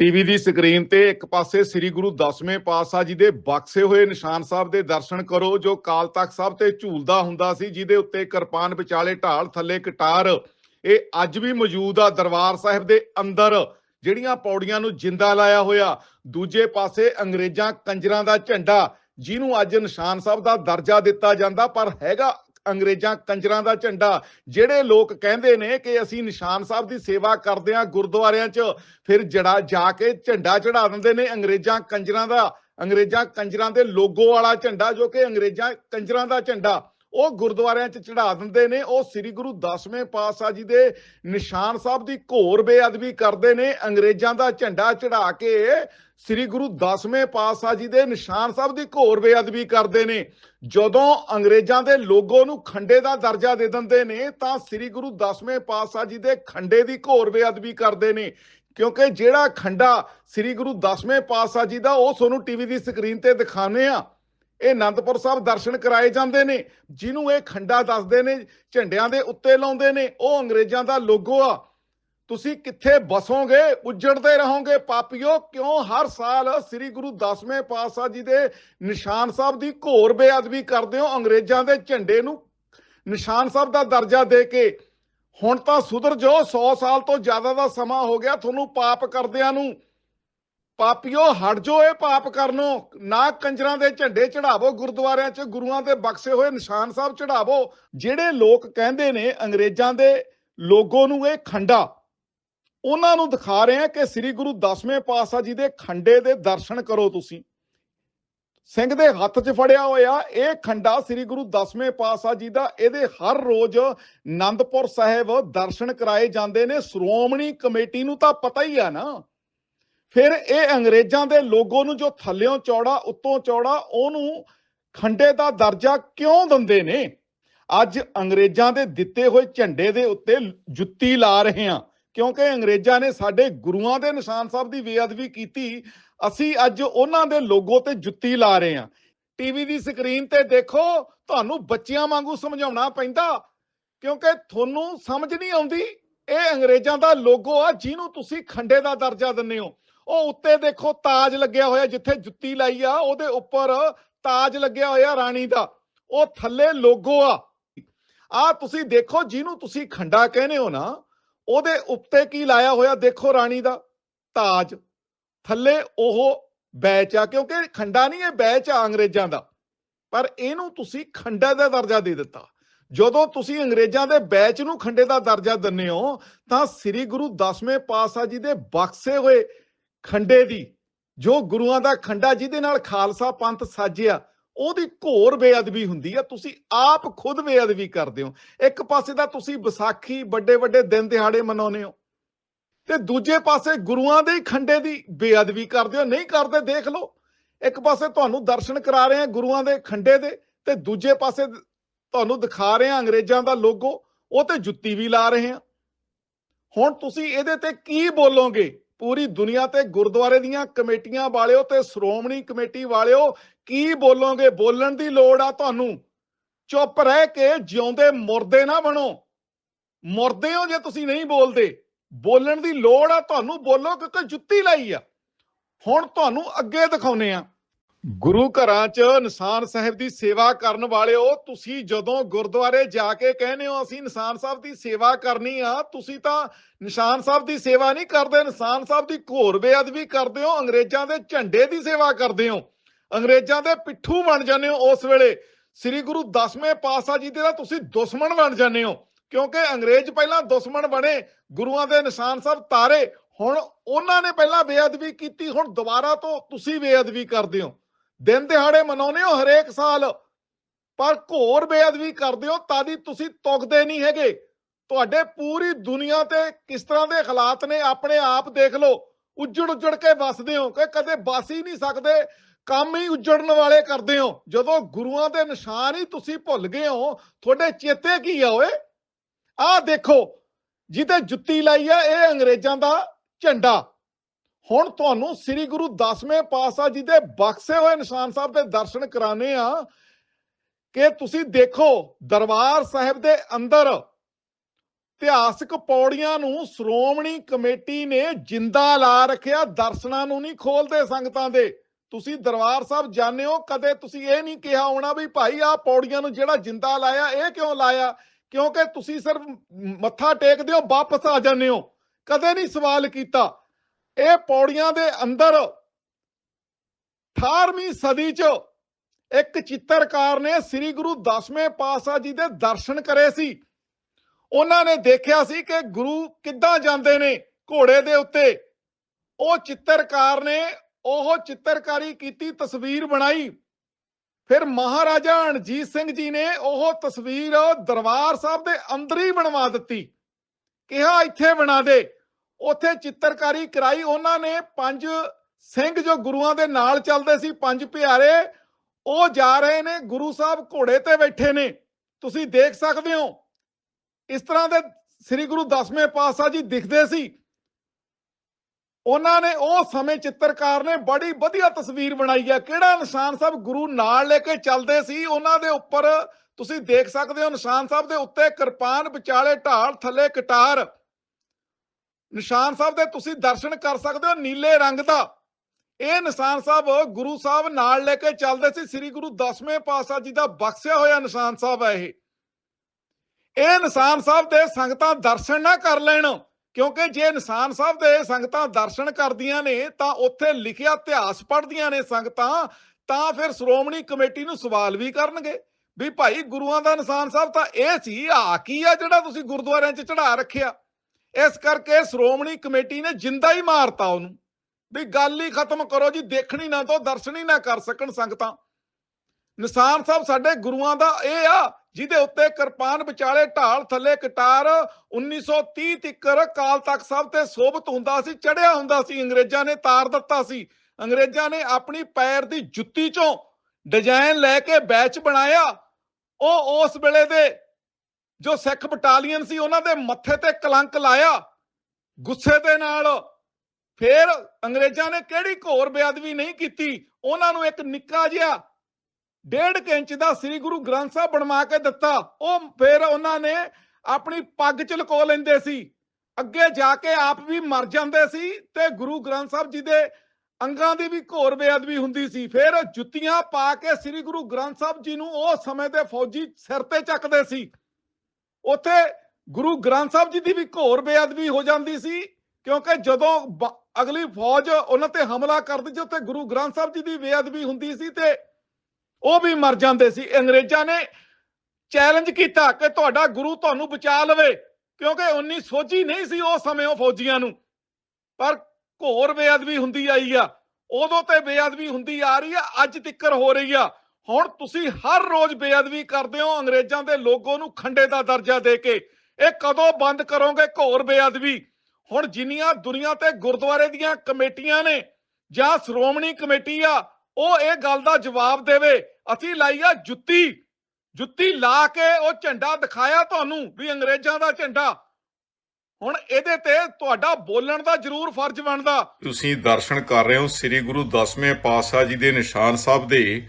TV ਦੀ screen ਤੇ ਇੱਕ ਪਾਸੇ ਸ੍ਰੀ ਗੁਰੂ ਦਸਵੇਂ ਪਾਤਸ਼ਾਹ ਜੀ ਦੇ ਬਖਸ਼ੇ ਹੋਏ ਨਿਸ਼ਾਨ ਸਾਹਿਬ ਦੇ ਦਰਸ਼ਨ ਕਰੋ, ਜੋ ਕਾਲ ਤਖਤ ਸਾਹਿਬ ਤੇ ਝੂਲਦਾ ਹੁੰਦਾ ਸੀ, ਜਿਹਦੇ ਉੱਤੇ ਕਿਰਪਾਨ ਵਿਚਾਲੇ ਢਾਲ ਥੱਲੇ ਕਟਾਰ ਇਹ ਅੱਜ ਵੀ ਮੌਜੂਦ ਆ ਦਰਬਾਰ ਸਾਹਿਬ ਦੇ ਅੰਦਰ, ਜਿਹੜੀਆਂ ਪੌੜੀਆਂ ਨੂੰ ਜਿੰਦਾ ਲਾਇਆ ਹੋਇਆ। ਦੂਜੇ ਪਾਸੇ ਅੰਗਰੇਜ਼ਾਂ ਕੰਜਰਾਂ ਦਾ ਝੰਡਾ, ਜਿਹਨੂੰ ਅੱਜ ਨਿਸ਼ਾਨ ਸਾਹਿਬ ਦਾ ਦਰਜਾ ਦਿੱਤਾ ਜਾਂਦਾ, ਪਰ ਹੈਗਾ ਅੰਗਰੇਜ਼ਾਂ ਕੰਜਰਾਂ ਦਾ ਝੰਡਾ, ਜਿਹੜੇ ਲੋਕ ਕਹਿੰਦੇ ਨੇ ਕਿ ਅਸੀਂ ਨਿਸ਼ਾਨ ਸਾਹਿਬ ਦੀ ਸੇਵਾ ਕਰਦੇ ਹਾਂ ਗੁਰਦੁਆਰਿਆਂ 'ਚ, ਫਿਰ ਜੜਾ ਜਾ ਕੇ ਝੰਡਾ ਚੜਾ ਦਿੰਦੇ ਨੇ ਅੰਗਰੇਜ਼ਾਂ ਕੰਜਰਾਂ ਦਾ, ਅੰਗਰੇਜ਼ਾਂ ਕੰਜਰਾਂ ਦੇ ਲੋਗੋ ਵਾਲਾ ਝੰਡਾ ਜੋ ਕਿ ਅੰਗਰੇਜ਼ਾਂ ਕੰਜਰਾਂ ਦਾ ਝੰਡਾ, ਉਹ ਗੁਰਦੁਆਰਿਆਂ 'ਚ ਚੜਾ ਦਿੰਦੇ ਨੇ, ਉਹ ਸ੍ਰੀ ਗੁਰੂ ਦਸਵੇਂ ਪਾਤਸ਼ਾਹ ਜੀ ਦੇ ਨਿਸ਼ਾਨ ਸਾਹਿਬ ਦੀ ਘੋਰ ਬੇਅਦਬੀ ਕਰਦੇ ਨੇ, ਅੰਗਰੇਜ਼ਾਂ ਦਾ ਝੰਡਾ ਚੜਾ ਕੇ ਸ੍ਰੀ ਗੁਰੂ ਦਸਵੇਂ ਪਾਤਸ਼ਾਹ ਜੀ ਦੇ ਨਿਸ਼ਾਨ ਸਾਹਿਬ ਦੀ ਘੋਰ ਬੇਅਦਬੀ ਕਰਦੇ ਨੇ। ਜਦੋਂ ਅੰਗਰੇਜ਼ਾਂ ਦੇ ਲੋਗੋ ਨੂੰ ਖੰਡੇ ਦਾ ਦਰਜਾ ਦੇ ਦਿੰਦੇ ਨੇ, ਤਾਂ ਸ੍ਰੀ ਗੁਰੂ ਦਸਵੇਂ ਪਾਤਸ਼ਾਹ ਜੀ ਦੇ ਖੰਡੇ ਦੀ ਘੋਰ ਬੇਅਦਬੀ ਕਰਦੇ ਨੇ। ਕਿਉਂਕਿ ਜਿਹੜਾ ਖੰਡਾ ਸ੍ਰੀ ਗੁਰੂ ਦਸਵੇਂ ਪਾਤਸ਼ਾਹ ਜੀ ਦਾ, ਉਹ ਤੁਹਾਨੂੰ ਟੀਵੀ ਦੀ ਸਕਰੀਨ ਤੇ ਦਿਖਾਣੇ ਆ। ਇਹ ਆਨੰਦਪੁਰ ਸਾਹਿਬ ਦਰਸ਼ਨ ਕਰਾਏ ਜਾਂਦੇ ਨੇ। ਜਿਹਨੂੰ ਇਹ ਖੰਡਾ ਦੱਸਦੇ ਨੇ, ਝੰਡਿਆਂ ਦੇ ਉੱਤੇ ਲਾਉਂਦੇ ਨੇ, ਉਹ ਅੰਗਰੇਜ਼ਾਂ ਦਾ ਲੋਗੋ ਆ। ਤੁਸੀਂ ਕਿੱਥੇ ਬਸੋਗੇ, ਉੱਜੜਦੇ ਰਹੋਗੇ? ਪਾਪੀਓ, ਕਿਉਂ ਹਰ ਸਾਲ ਸ੍ਰੀ ਗੁਰੂ ਦਸਵੇਂ ਪਾਤਸ਼ਾਹ ਜੀ ਦੇ ਨਿਸ਼ਾਨ ਸਾਹਿਬ ਦੀ ਘੋਰ ਬੇਅਦਬੀ ਕਰਦੇ ਹੋ? ਅੰਗਰੇਜ਼ਾਂ ਦੇ ਝੰਡੇ ਨੂੰ ਨਿਸ਼ਾਨ ਸਾਹਿਬ ਦਾ ਦਰਜਾ ਦੇ ਕੇ। ਹੁਣ ਤਾਂ ਸੁਧਰ ਜੋ 100 ਸਾਲ ਤੋਂ ਜ਼ਿਆਦਾ ਦਾ ਸਮਾਂ ਹੋ ਗਿਆ ਤੁਹਾਨੂੰ ਪਾਪ ਕਰਦਿਆਂ ਨੂੰ। ਪਾਪੀਓ, ਹਟ ਜੋ ਇਹ ਪਾਪ ਕਰਨੋ। ਨਾ ਕੰਜਰਾਂ ਦੇ ਝੰਡੇ ਚੜਾਵੋ ਗੁਰਦੁਆਰਿਆਂ 'ਚ ਗੁਰੂਆਂ ਦੇ ਬਖਸ਼ੇ ਹੋਏ ਨਿਸ਼ਾਨ ਸਾਹਿਬ ਚੜਾਵੋ ਜਿਹੜੇ ਲੋਕ ਕਹਿੰਦੇ ਨੇ ਅੰਗਰੇਜ਼ਾਂ ਦੇ ਲੋਗੋ ਨੂੰ ਇਹ ਖੰਡਾ। ਉਹਨਾਂ ਨੂੰ ਦਿਖਾ ਰਹੇ ਆ ਕਿ ਸ੍ਰੀ ਗੁਰੂ ਦਸਵੇਂ ਪਾਤਸ਼ਾਹ ਜੀ ਦੇ ਖੰਡੇ ਦੇ ਦਰਸ਼ਨ ਕਰੋ ਤੁਸੀਂ। ਸਿੰਘ ਦੇ ਹੱਥ 'ਚ ਫੜਿਆ ਹੋਇਆ ਇਹ ਖੰਡਾ ਸ੍ਰੀ ਗੁਰੂ ਦਸਵੇਂ ਪਾਤਸ਼ਾਹ ਜੀ ਦਾ। ਇਹਦੇ ਹਰ ਰੋਜ਼ ਆਨੰਦਪੁਰ ਸਾਹਿਬ ਦਰਸ਼ਨ ਕਰਾਏ ਜਾਂਦੇ ਨੇ। ਸ਼੍ਰੋਮਣੀ ਕਮੇਟੀ ਨੂੰ ਤਾਂ ਪਤਾ ਹੀ ਆ ਨਾ। ਫਿਰ ਇਹ ਅੰਗਰੇਜ਼ਾਂ ਦੇ ਲੋਗੋ ਨੂੰ ਜੋ ਥੱਲਿਓਂ ਚੌੜਾ, ਉੱਤੋਂ ਚੌੜਾ, ਉਹਨੂੰ ਖੰਡੇ ਦਾ ਦਰਜਾ ਕਿਉਂ ਦਿੰਦੇ ਨੇ? ਅੱਜ ਅੰਗਰੇਜ਼ਾਂ ਦੇ ਦਿੱਤੇ ਹੋਏ ਝੰਡੇ ਦੇ ਉੱਤੇ ਜੁੱਤੀ ਲਾ ਰਹੇ ਹਾਂ। ਕਿਉਂਕਿ ਅੰਗਰੇਜ਼ਾਂ ਨੇ ਸਾਡੇ ਗੁਰੂਆਂ ਦੇ ਨਿਸ਼ਾਨ ਸਾਹਿਬ ਦੀ ਬੇਅਦਬੀ ਕੀਤੀ, ਅਸੀਂ ਅੱਜ ਉਹਨਾਂ ਦੇ ਲੋਗੋ ਤੇ ਜੁੱਤੀ ਲਾ ਰਹੇ ਹਾਂ। ਟੀਵੀ ਦੀ ਸਕਰੀਨ ਤੇ ਦੇਖੋ, ਤੁਹਾਨੂੰ ਬੱਚਿਆਂ ਵਾਂਗੂ ਸਮਝਾਉਣਾ ਪੈਂਦਾ, ਕਿਉਂਕਿ ਤੁਹਾਨੂੰ ਸਮਝ ਨਹੀਂ ਆਉਂਦੀ, ਇਹ ਅੰਗਰੇਜ਼ਾਂ ਦਾ ਲੋਗੋ ਆ, ਜਿਹਨੂੰ ਤੁਸੀਂ ਖੰਡੇ ਦਾ ਦਰਜਾ ਦਿੰਦੇ ਹੋ। ਉਹ ਉੱਤੇ ਦੇਖੋ, ਤਾਜ ਲੱਗਿਆ ਹੋਇਆ, ਜਿੱਥੇ ਜੁੱਤੀ ਲਾਈ ਆ, ਉਹਦੇ ਉੱਪਰ ਤਾਜ ਲੱਗਿਆ ਹੋਇਆ ਰਾਣੀ ਦਾ। ਉਹ ਥੱਲੇ ਲੋਗੋ ਆ। ਆ ਤੁਸੀਂ ਦੇਖੋ, ਜਿਹਨੂੰ ਤੁਸੀਂ ਖੰਡਾ ਕਹਿੰਦੇ ਹੋ ਨਾ ਉਹਦੇ ਉੱਤੇ ਕੀ ਲਾਇਆ ਹੋਇਆ? ਦੇਖੋ ਰਾਣੀ ਦਾ ਤਾਜ। ਥੱਲੇ ਉਹ ਬੈਚ ਆ, ਕਿਉਂਕਿ ਖੰਡਾ ਨਹੀਂ, ਇਹ ਬੈਚ ਆ ਅੰਗਰੇਜ਼ਾਂ ਦਾ। ਪਰ ਇਹਨੂੰ ਤੁਸੀਂ ਖੰਡਾ ਦਾ ਦਰਜਾ ਦੇ ਦਿੱਤਾ। ਜਦੋਂ ਤੁਸੀਂ ਅੰਗਰੇਜ਼ਾਂ ਦੇ ਬੈਚ ਨੂੰ ਖੰਡੇ ਦਾ ਦਰਜਾ ਦਿੰਦੇ ਹੋ, ਤਾਂ ਸ੍ਰੀ ਗੁਰੂ ਦਸਵੇਂ ਪਾਤਸ਼ਾਹ ਜੀ ਦੇ ਬਖਸ਼ੇ ਹੋਏ ਖੰਡੇ ਦੀ, ਜੋ ਗੁਰੂਆਂ ਦਾ ਖੰਡਾ, ਜਿਹਦੇ ਨਾਲ ਖਾਲਸਾ ਪੰਥ ਸਾਜਿਆ ਉਹਦੀ ਘੋਰ ਬੇਅਦਬੀ ਹੁੰਦੀ ਆ, ਤੁਸੀਂ ਆਪ ਖੁਦ ਬੇਅਦਬੀ ਕਰਦੇ ਹੋ। ਇੱਕ ਪਾਸੇ ਦਾ ਤੁਸੀਂ ਵਿਸਾਖੀ, ਵੱਡੇ ਵੱਡੇ ਦਿਨ ਦਿਹਾੜੇ ਮਨਾਉਂਦੇ ਹੋ। ਤੇ ਦੂਜੇ ਪਾਸੇ ਗੁਰੂਆਂ ਦੇ ਖੰਡੇ ਦੀ ਬੇਅਦਬੀ ਕਰਦੇ ਹੋ। ਨਹੀਂ ਕਰਦੇ, ਦੇਖ ਲਓ। ਇੱਕ ਪਾਸੇ ਤੁਹਾਨੂੰ ਦਰਸ਼ਨ ਕਰਾ ਰਹੇ ਆ ਗੁਰੂਆਂ ਦੇ ਖੰਡੇ ਦੇ, ਤੇ ਦੂਜੇ ਪਾਸੇ ਤੁਹਾਨੂੰ ਦਿਖਾ ਰਹੇ ਆ ਅੰਗਰੇਜ਼ਾਂ ਦਾ ਲੋਗੋ। ਉਹ ਤੇ ਜੁੱਤੀ ਵੀ ਲਾ ਰਹੇ ਆ। ਹੁਣ ਤੁਸੀਂ ਇਹਦੇ ਤੇ ਕੀ ਬੋਲੋਗੇ? ਪੂਰੀ ਦੁਨੀਆ ਤੇ ਗੁਰਦੁਆਰੇ ਦੀਆਂ ਕਮੇਟੀਆਂ ਵਾਲਿਓ ਤੇ ਸ਼੍ਰੋਮਣੀ ਕਮੇਟੀ ਵਾਲਿਓ, ਕੀ ਬੋਲੋਗੇ? ਬੋਲਣ ਦੀ ਲੋੜ ਆ ਤੁਹਾਨੂੰ। ਚੁੱਪ ਰਹਿ ਕੇ ਜਿਉਂਦੇ ਮੁਰਦੇ ਨਾ ਬਣੋ। ਮੁਰਦੇ ਹੋ ਜੇ ਤੁਸੀਂ ਨਹੀਂ ਬੋਲਦੇ। ਬੋਲਣ ਦੀ ਲੋੜ ਆ ਤੁਹਾਨੂੰ। ਬੋਲੋ ਕਿਉਂਕਿ ਜੁੱਤੀ ਲਾਈ ਆ। ਹੁਣ ਤੁਹਾਨੂੰ ਅੱਗੇ ਦਿਖਾਉਨੇ ਆ। ਗੁਰੂ ਘਰਾਂ 'ਚ ਨਿਸ਼ਾਨ ਸਾਹਿਬ ਦੀ ਸੇਵਾ ਕਰਨ ਵਾਲਿਓ, ਤੁਸੀਂ ਜਦੋਂ ਗੁਰਦੁਆਰੇ ਜਾ ਕੇ ਕਹਿੰਦੇ ਹੋ, ਅਸੀਂ ਨਿਸ਼ਾਨ ਸਾਹਿਬ ਦੀ ਸੇਵਾ ਕਰਨੀ ਆ, ਤੁਸੀਂ ਤਾਂ ਨਿਸ਼ਾਨ ਸਾਹਿਬ ਦੀ ਸੇਵਾ ਨਹੀਂ ਕਰਦੇ, ਨਿਸ਼ਾਨ ਸਾਹਿਬ ਦੀ ਘੋਰ ਬੇਅਦਬੀ ਕਰਦੇ ਹੋ, ਅੰਗਰੇਜ਼ਾਂ ਦੇ ਝੰਡੇ ਦੀ ਸੇਵਾ ਕਰਦੇ ਹੋ, ਅੰਗਰੇਜ਼ਾਂ ਦੇ ਪਿੱਠੂ ਬਣ ਜਾਂਦੇ ਹੋ ਉਸ ਵੇਲੇ। ਸ੍ਰੀ ਗੁਰੂ ਦਸਵੇਂ ਪਾਤਸ਼ਾਹ ਜੀ ਦੇ ਤਾਂ ਤੁਸੀਂ ਦੁਸ਼ਮਣ ਬਣ ਜਾਂਦੇ ਹੋ, ਕਿਉਂਕਿ ਅੰਗਰੇਜ਼ ਪਹਿਲਾਂ ਦੁਸ਼ਮਣ ਬਣੇ, ਗੁਰੂਆਂ ਦੇ ਨਿਸ਼ਾਨ ਸਾਹਿਬ ਤਾਰੇ, ਹੁਣ ਉਹਨਾਂ ਨੇ ਪਹਿਲਾਂ ਬੇਅਦਬੀ ਕੀਤੀ, ਹੁਣ ਦੁਬਾਰਾ ਤੋਂ ਤੁਸੀਂ ਬੇਅਦਬੀ ਕਰਦੇ ਹੋ। ਦਿਨ ਦਿਹਾੜੇ ਮਨਾਉਨੇ ਹੋ ਹਰੇਕ ਸਾਲ। ਪਰ ਘੋਰ ਬੇਅਦਬੀ ਕਰਦੇ ਹੋ ਤਾਦੀ ਤੁਸੀਂ ਤੁਕਦੇ ਨਹੀਂ ਹੈਗੇ। ਤੁਹਾਡੇ ਪੂਰੀ ਦੁਨੀਆ ਤੇ ਕਿਸ ਤਰ੍ਹਾਂ ਦੇ ਹਾਲਾਤ ਨੇ, ਆਪਣੇ ਆਪ ਦੇਖ ਲਓ। ਉੱਜੜ ਉੱਜੜ ਕੇ ਵੱਸਦੇ ਹੋ ਕਿ ਕਦੇ ਬਸ ਹੀ ਨਹੀਂ ਸਕਦੇ। ਕੰਮ ਹੀ ਉੱਜੜਨ ਵਾਲੇ ਕਰਦੇ ਹੋ। ਜਦੋਂ ਗੁਰੂਆਂ ਦੇ ਨਿਸ਼ਾਨ ਹੀ ਤੁਸੀਂ ਭੁੱਲ ਗਏ ਹੋ, ਤੁਹਾਡੇ ਚੇਤੇ ਕੀ ਆ ਓਏ? ਆਹ ਦੇਖੋ, ਜਿਹਦੇ ਜੁੱਤੀ ਲਾਈ ਆ, ਇਹ ਅੰਗਰੇਜ਼ਾਂ ਦਾ ਝੰਡਾ। ਹੁਣ ਤੁਹਾਨੂੰ ਸ੍ਰੀ ਗੁਰੂ ਦਸਵੇਂ ਪਾਤਸ਼ਾਹ ਜੀ ਦੇ ਬਖਸ਼ੇ ਹੋਏ ਨਿਸ਼ਾਨ ਸਾਹਿਬ ਦੇ ਦਰਸ਼ਨ ਕਰਾਣੇ ਆ ਕਿ ਤੁਸੀਂ ਦੇਖੋ, ਦਰਬਾਰ ਸਾਹਿਬ ਦੇ ਅੰਦਰ ਇਤਿਹਾਸਕ ਪੌੜੀਆਂ ਨੂੰ ਸ਼੍ਰੋਮਣੀ ਕਮੇਟੀ ਨੇ ਜਿੰਦਾ ਲਾ ਰੱਖਿਆ, ਦਰਸ਼ਨਾਂ ਨੂੰ ਨਹੀਂ ਖੋਲਦੇ ਸੰਗਤਾਂ ਦੇ। ਤੁਸੀਂ ਦਰਬਾਰ ਸਾਹਿਬ ਜਾਣੇ ਹੋ, ਕਦੇ ਤੁਸੀਂ ਇਹ ਨਹੀਂ ਕਿਹਾ ਹੋਣਾ ਵੀ ਭਾਈ ਆਹ ਪੌੜੀਆਂ ਨੂੰ ਜਿਹੜਾ ਜਿੰਦਾ ਲਾਇਆ, ਇਹ ਕਿਉਂ ਲਾਇਆ? ਕਿਉਂਕਿ ਤੁਸੀਂ ਸਿਰਫ ਮੱਥਾ ਟੇਕਦੇ ਹੋ, ਵਾਪਸ ਆ ਜਾਂਦੇ ਹੋ। ਕਦੇ ਨਹੀਂ ਸਵਾਲ ਕੀਤਾ। ਇਹ ਪੌੜੀਆਂ ਦੇ ਅੰਦਰ 18ਵੀਂ ਸਦੀ 'ਚ ਇੱਕ ਚਿੱਤਰਕਾਰ ਨੇ ਸ੍ਰੀ ਗੁਰੂ ਦਸਵੇਂ ਪਾਤਸ਼ਾਹ ਜੀ ਦੇ ਦਰਸ਼ਨ ਕਰੇ ਸੀ। ਉਹਨਾਂ ਨੇ ਦੇਖਿਆ ਸੀ ਕਿ ਗੁਰੂ ਕਿੱਦਾਂ ਜਾਂਦੇ ਨੇ ਘੋੜੇ ਦੇ ਉੱਤੇ। ਉਹ ਚਿੱਤਰਕਾਰ ਨੇ ਉਹ ਚਿੱਤਰਕਾਰੀ ਕੀਤੀ, ਤਸਵੀਰ ਬਣਾਈ। ਫਿਰ ਮਹਾਰਾਜਾ ਰਣਜੀਤ ਸਿੰਘ ਜੀ ਨੇ ਉਹ ਤਸਵੀਰ ਦਰਬਾਰ ਸਾਹਿਬ ਦੇ ਅੰਦਰ ਹੀ ਬਣਵਾ ਦਿੱਤੀ। ਕਿਹਾ, ਇੱਥੇ ਬਣਾ ਦੇ। ਉੱਥੇ ਚਿੱਤਰਕਾਰੀ ਕਰਾਈ। ਉਹਨਾਂ ਨੇ ਪੰਜ ਸਿੰਘ ਜੋ ਗੁਰੂਆਂ ਦੇ ਨਾਲ ਚੱਲਦੇ ਸੀ, ਪੰਜ ਪਿਆਰੇ, ਉਹ ਜਾ ਰਹੇ ਨੇ, ਗੁਰੂ ਸਾਹਿਬ ਘੋੜੇ ਤੇ ਬੈਠੇ ਨੇ। ਤੁਸੀਂ ਦੇਖ ਸਕਦੇ ਹੋ, ਇਸ ਤਰ੍ਹਾਂ ਦੇ ਸ੍ਰੀ ਗੁਰੂ ਦਸਵੇਂ ਪਾਤਸ਼ਾਹ ਜੀ ਦਿਖਦੇ ਸੀ। ਉਹਨਾਂ ਨੇ ਉਹ ਸਮੇਂ ਚਿੱਤਰਕਾਰ ਨੇ ਬੜੀ ਵਧੀਆ ਤਸਵੀਰ ਬਣਾਈ ਹੈ ਕਿਹੜਾ ਨਿਸ਼ਾਨ ਸਾਹਿਬ ਗੁਰੂ ਨਾਲ ਲੈ ਕੇ ਚੱਲਦੇ ਸੀ, ਉਹਨਾਂ ਦੇ ਉੱਪਰ ਤੁਸੀਂ ਦੇਖ ਸਕਦੇ ਹੋ, ਨਿਸ਼ਾਨ ਸਾਹਿਬ ਦੇ ਉੱਤੇ ਕਿਰਪਾਨ, ਵਿਚਾਲੇ ਢਾਲ, ਥੱਲੇ ਕਟਾਰ। ਨਿਸ਼ਾਨ ਸਾਹਿਬ ਦੇ ਤੁਸੀਂ ਦਰਸ਼ਨ ਕਰ ਸਕਦੇ ਹੋ ਨੀਲੇ ਰੰਗ ਦਾ। ਇਹ ਨਿਸ਼ਾਨ ਸਾਹਿਬ ਗੁਰੂ ਸਾਹਿਬ ਨਾਲ ਲੈ ਕੇ ਚੱਲਦੇ ਸੀ, ਸ੍ਰੀ ਗੁਰੂ ਦਸਵੇਂ ਪਾਤਸ਼ਾਹ ਜੀ ਦਾ ਬਖਸ਼ਿਆ ਹੋਇਆ ਨਿਸ਼ਾਨ ਸਾਹਿਬ ਹੈ ਇਹ। ਇਹ ਨਿਸ਼ਾਨ ਸਾਹਿਬ ਦੇ ਸੰਗਤਾਂ ਦਰਸ਼ਨ ਨਾ ਕਰ ਲੈਣ, ਕਿਉਂਕਿ ਜੇ ਨਿਸ਼ਾਨ ਸਾਹਿਬ ਦੇ ਸੰਗਤਾਂ ਦਰਸ਼ਨ ਕਰਦੀਆਂ ਨੇ, ਤਾਂ ਉੱਥੇ ਲਿਖਿਆ ਇਤਿਹਾਸ ਪੜ੍ਹਦੀਆਂ ਨੇ ਸੰਗਤਾਂ, ਤਾਂ ਫਿਰ ਸ਼੍ਰੋਮਣੀ ਕਮੇਟੀ ਨੂੰ ਸਵਾਲ ਵੀ ਕਰਨਗੇ, ਵੀ ਭਾਈ ਗੁਰੂਆਂ ਦਾ ਨਿਸ਼ਾਨ ਸਾਹਿਬ ਤਾਂ ਇਹ ਸੀ ਆ ਕੀ ਆ ਜਿਹੜਾ ਤੁਸੀਂ ਗੁਰਦੁਆਰਿਆਂ 'ਚ ਚੜਾ ਰੱਖਿਆ? ਇਸ ਕਰਕੇ ਸ਼੍ਰੋਮਣੀ ਕਮੇਟੀ ਨੇ ਜਿੰਦਾ ਹੀ ਮਾਰਤਾ ਉਹਨੂੰ। ਵੀ ਗੱਲ ਹੀ ਖਤਮ ਕਰੋ ਜੀ, ਦੇਖਣੀ ਨਾ ਤੋਂ ਦਰਸ਼ਨ ਨਾ ਕਰ ਸਕਣ ਸੰਗਤਾਂ। ਨਿਸ਼ਾਨ ਸਾਹਿਬ ਸਾਡੇ ਗੁਰੂਆਂ ਦਾ ਇਹ ਆ, ਜਿਹਦੇ ਉੱਤੇ ਕਿਰਪਾਨ ਵਿਚਾਲੇ ਢਾਲ ਥੱਲੇ ਕਟਾਰ 1930 ਤੱਕਰ ਕਾਲ ਤੱਕ ਸਾਹਿਬ ਤੇ ਸੋਭਤ ਹੁੰਦਾ ਸੀ, ਚੜਿਆ ਹੁੰਦਾ ਸੀ, ਅੰਗਰੇਜ਼ਾਂ ਨੇ ਤਾਰ ਦਿੱਤਾ ਸੀ। ਅੰਗਰੇਜ਼ਾਂ ਨੇ ਆਪਣੀ ਪੈਰ ਦੀ ਜੁੱਤੀ ਚੋਂ ਡਿਜ਼ਾਈਨ ਲੈ ਕੇ ਬੈਚ ਬਣਾਇਆ। ਉਹ ਉਸ ਵੇਲੇ ਦੇ ਜੋ ਸਿੱਖ ਬਟਾਲੀਅਨ ਸੀ, ਉਹਨਾਂ ਦੇ ਮੱਥੇ ਤੇ ਕਲੰਕ ਲਾਇਆ। ਗੁੱਸੇ ਦੇ ਨਾਲ ਫਿਰ ਅੰਗਰੇਜ਼ਾਂ ਨੇ ਕਿਹੜੀ ਘੋਰ ਬੇਅਦਬੀ ਨਹੀਂ ਕੀਤੀ? ਉਹਨਾਂ ਨੂੰ ਇੱਕ ਨਿੱਕਾ ਜਿਹਾ ਡੇਢ ਇੰਚ ਦਾ ਸ੍ਰੀ ਗੁਰੂ ਗ੍ਰੰਥ ਸਾਹਿਬ ਬਣਵਾ ਕੇ ਦਿੱਤਾ। ਉਹ ਫਿਰ ਉਹਨਾਂ ਨੇ ਆਪਣੀ ਪੱਗ ਚ ਲਕੋ ਲੈਂਦੇ ਸੀ। ਅੱਗੇ ਜਾ ਕੇ ਆਪ ਵੀ ਮਰ ਜਾਂਦੇ ਸੀ ਤੇ ਗੁਰੂ ਗ੍ਰੰਥ ਸਾਹਿਬ ਜੀ ਦੇ ਅੰਗਾਂ ਦੀ ਵੀ ਘੋਰ ਬੇਅਦਬੀ ਹੁੰਦੀ ਸੀ। ਫਿਰ ਜੁੱਤੀਆਂ ਪਾ ਕੇ ਸ੍ਰੀ ਗੁਰੂ ਗ੍ਰੰਥ ਸਾਹਿਬ ਜੀ ਨੂੰ ਉਹ ਸਮੇਂ ਦੇ ਫੌਜੀ ਸਿਰ ਤੇ ਚੱਕਦੇ ਸੀ। ਉੱਥੇ ਗੁਰੂ ਗ੍ਰੰਥ ਸਾਹਿਬ ਜੀ ਦੀ ਵੀ ਘੋਰ ਬੇਅਦਬੀ ਹੋ ਜਾਂਦੀ ਸੀ, ਕਿਉਂਕਿ ਜਦੋਂ ਅਗਲੀ ਫੌਜ ਉਹਨਾਂ ਤੇ ਹਮਲਾ ਕਰਦੀ ਸੀ, ਉੱਥੇ ਗੁਰੂ ਗ੍ਰੰਥ ਸਾਹਿਬ ਜੀ ਦੀ ਬੇਅਦਬੀ ਹੁੰਦੀ ਸੀ ਤੇ ਉਹ ਵੀ ਮਰ ਜਾਂਦੇ ਸੀ। ਅੰਗਰੇਜ਼ਾਂ ਨੇ ਚੈਲੰਜ ਕੀਤਾ ਕਿ ਤੁਹਾਡਾ ਗੁਰੂ ਤੁਹਾਨੂੰ ਬਚਾ ਲਵੇ, ਕਿਉਂਕਿ ਉਨੀ ਸੋਝੀ ਨਹੀਂ ਸੀ ਉਸ ਸਮੇਂ ਉਹ ਫੌਜੀਆਂ ਨੂੰ। ਪਰ ਘੋਰ ਬੇਅਦਬੀ ਹੁੰਦੀ ਆਈ ਆ। ਉਦੋਂ ਤੇ ਬੇਅਦਬੀ ਹੁੰਦੀ ਆ ਰਹੀ ਆ, ਅੱਜ ਤਿੱਕਰ ਹੋ ਰਹੀ ਆ। ਹੁਣ ਤੁਸੀਂ ਹਰ ਰੋਜ਼ ਬੇਅਦਬੀ ਕਰਦੇ ਹੋ ਅੰਗਰੇਜ਼ਾਂ ਦੇ ਲੋਗੋ ਨੂੰ ਖੰਡੇ ਦਾ ਦਰਜਾ ਦੇ ਕੇ। ਇਹ ਕਦੋਂ ਬੰਦ ਕਰੋਗੇ ਘੋਰ ਬੇਅਦਬੀ? ਹੁਣ ਜਿੰਨੀਆਂ ਦੁਨੀਆ ਤੇ ਗੁਰਦੁਆਰੇ ਦੀਆਂ ਕਮੇਟੀਆਂ ਨੇ, ਜਾਂ ਸ਼੍ਰੋਮਣੀ ਕਮੇਟੀ ਆ, ਉਹ ਇਹ ਗੱਲ ਦਾ ਜਵਾਬ ਦੇਵੇ। ਅਸੀਂ ਲਾਈ ਜੁੱਤੀ। ਜੁੱਤੀ ਲਾ ਕੇ ਉਹ ਝੰਡਾ ਦਿਖਾਇਆ ਤੁਹਾਨੂੰ ਵੀ ਅੰਗਰੇਜ਼ਾਂ ਦਾ ਝੰਡਾ। ਹੁਣ ਇਹਦੇ ਤੇ ਤੁਹਾਡਾ ਬੋਲਣ ਦਾ ਜ਼ਰੂਰ ਫਰਜ਼ ਬਣਦਾ। ਤੁਸੀਂ ਦਰਸ਼ਨ ਕਰ ਰਹੇ ਹੋ ਸ੍ਰੀ ਗੁਰੂ ਦਸਵੇਂ ਪਾਤਸ਼ਾਹ ਜੀ ਦੇ ਨਿਸ਼ਾਨ ਸਾਹਿਬ ਦੇ।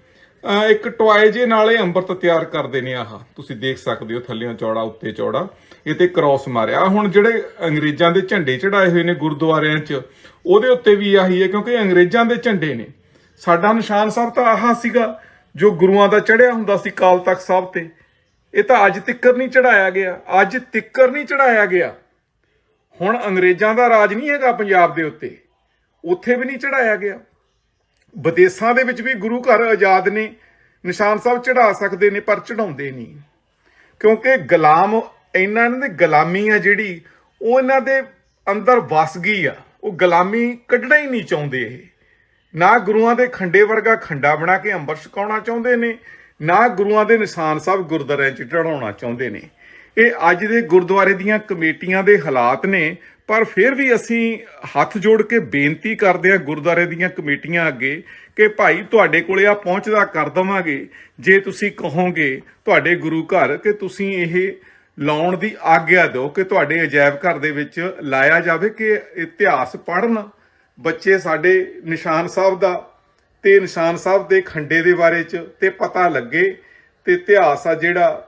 ਇੱਕ ਟੋਏ ਜੇ ਨਾਲੇ ਅੰਮ੍ਰਿਤ ਤਿਆਰ ਕਰਦੇ ਨੇ ਆਹ। ਤੁਸੀਂ ਦੇਖ ਸਕਦੇ ਹੋ ਥੱਲਿਓਂ ਚੌੜਾ, ਉੱਤੇ ਚੌੜਾ। ਇਹ ਤੇ ਕ੍ਰਾਸ ਮਾਰਿਆ। ਹੁਣ ਜਿਹੜੇ ਅੰਗਰੇਜ਼ਾਂ ਦੇ ਝੰਡੇ ਚੜਾਏ ਹੋਏ ਨੇ ਗੁਰਦੁਆਰਿਆਂ 'ਚ, ਉਹਦੇ ਉੱਤੇ ਵੀ ਆਹੀ ਹੈ ਕਿਉਂਕਿ ਅੰਗਰੇਜ਼ਾਂ ਦੇ ਝੰਡੇ ਨੇ। ਸਾਡਾ ਨਿਸ਼ਾਨ ਸਾਹਿਬ ਤਾਂ ਆਹ ਸੀਗਾ, ਜੋ ਗੁਰੂਆਂ ਦਾ ਚੜਿਆ ਹੁੰਦਾ ਸੀ ਕਾਲ ਤਖਤ ਸਾਹਿਬ ਤੇ। ਇਹ ਤਾਂ ਅੱਜ ਤਿੱਕਰ ਨਹੀਂ ਚੜਾਇਆ ਗਿਆ। ਅੱਜ ਤਿੱਕਰ ਨਹੀਂ ਚੜਾਇਆ ਗਿਆ। ਹੁਣ ਅੰਗਰੇਜ਼ਾਂ ਦਾ ਰਾਜ ਨਹੀਂ ਹੈਗਾ ਪੰਜਾਬ ਦੇ ਉੱਤੇ। ਉੱਥੇ ਵੀ ਨਹੀਂ ਚੜਾਇਆ ਗਿਆ। ਵਿਦੇਸ਼ਾਂ ਦੇ ਵਿੱਚ ਵੀ ਗੁਰੂ ਘਰ ਆਜ਼ਾਦ ਨੇ, ਨਿਸ਼ਾਨ ਸਾਹਿਬ ਚੜਾ ਸਕਦੇ ਨੇ ਪਰ ਚੜਾਉਂਦੇ ਨਹੀਂ। ਕਿਉਂਕਿ ਗੁਲਾਮ, ਇਹਨਾਂ ਦੀ ਗੁਲਾਮੀ ਆ ਜਿਹੜੀ, ਉਹ ਇਹਨਾਂ ਦੇ ਅੰਦਰ ਵਸ ਗਈ ਆ। ਉਹ ਗੁਲਾਮੀ ਕੱਢਣਾ ਹੀ ਨਹੀਂ ਚਾਹੁੰਦੇ ਇਹ। ਨਾ ਗੁਰੂਆਂ ਦੇ ਖੰਡੇ ਵਰਗਾ ਖੰਡਾ ਬਣਾ ਕੇ ਅੰਬਰ ਛਕਾਉਣਾ ਚਾਹੁੰਦੇ ਨੇ, ਨਾ ਗੁਰੂਆਂ ਦੇ ਨਿਸ਼ਾਨ ਸਾਹਿਬ ਗੁਰਦੁਆਰਿਆਂ 'ਚ ਚੜਾਉਣਾ ਚਾਹੁੰਦੇ ਨੇ। ਇਹ ਅੱਜ ਦੇ ਗੁਰਦੁਆਰੇ ਦੀਆਂ ਕਮੇਟੀਆਂ ਦੇ ਹਾਲਾਤ ਨੇ, ਪਰ ਫਿਰ ਵੀ ਅਸੀਂ ਹੱਥ ਜੋੜ ਕੇ ਬੇਨਤੀ ਕਰਦੇ ਹਾਂ ਗੁਰਦੁਆਰੇ ਦੀਆਂ ਕਮੇਟੀਆਂ ਅੱਗੇ ਕਿ ਭਾਈ ਤੁਹਾਡੇ ਕੋਲੇ ਆ ਪਹੁੰਚਦਾ ਕਰ ਦਵਾਂਗੇ। ਜੇ ਤੁਸੀਂ ਕਹੋਗੇ ਤੁਹਾਡੇ ਗੁਰੂ ਘਰ ਕਿ ਤੁਸੀਂ ਇਹ ਲਾਉਣ ਦੀ ਆਗਿਆ ਦਿਓ ਕਿ ਤੁਹਾਡੇ ਅਜਾਇਬ ਘਰ ਦੇ ਵਿੱਚ ਲਾਇਆ ਜਾਵੇ ਕਿ ਇਤਿਹਾਸ ਪੜ੍ਹਨ। ਬੱਚੇ ਸਾਡੇ ਨਿਸ਼ਾਨ ਸਾਹਿਬ ਦਾ ਤੇ ਨਿਸ਼ਾਨ ਸਾਹਿਬ ਦੇ ਖੰਡੇ ਦੇ ਬਾਰੇ ਚ ਤੇ ਪਤਾ ਲੱਗੇ ਤੇ ਇਤਿਹਾਸ ਆ ਜਿਹੜਾ